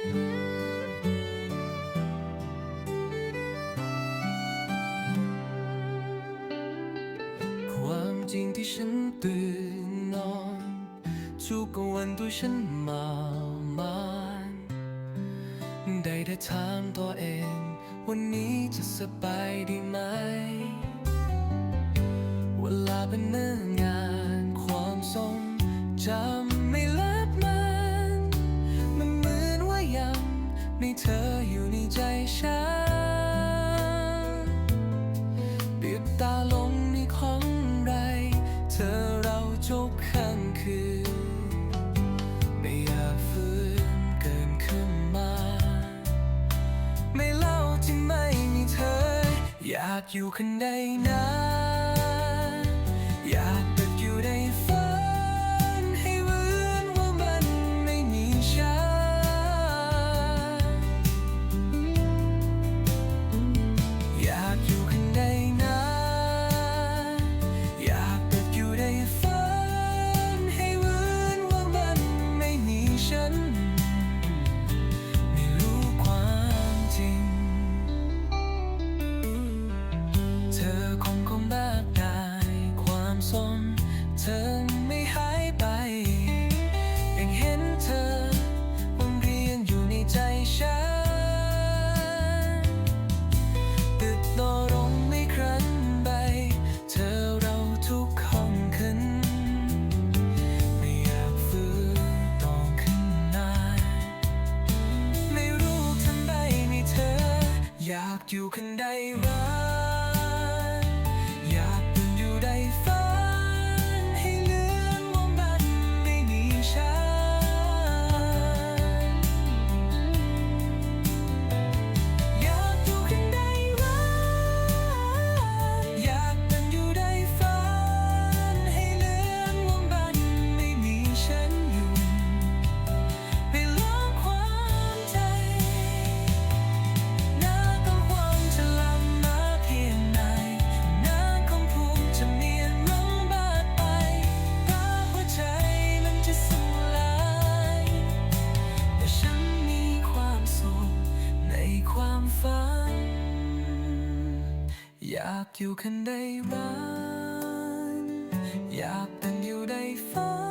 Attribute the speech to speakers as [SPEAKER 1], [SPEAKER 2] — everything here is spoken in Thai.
[SPEAKER 1] ความจริงที่ฉันตื่นนอนทุกวันด้วยฉันมามานได้แต่ถามตัวเอง วันนี้จะสบายดีไหม เวลาเป็นเนื้องาน มีเธออยู่ในใจฉันปิดตาลงในของไร เธอเราจบข้างคืน ไม่อยากฟื้นเกินขึ้นมา ไม่เล่าที่ไม่มีเธอ อยากอยู่ข้างในนะ ความทรงเธอไม่หายไป ยังเห็นเธอวนเรียนอยู่ในใจฉันติดต่อลงไม่ครั้นใบ เธอเราทุกห้องขึ้น ไม่อยากฟื้นต้องขึ้นนานไม่รู้ทำไมมีเธอ อยากอยู่ข้างในรักากอยู่คนใดร้านอยากเป็นอยู่ในฟ้า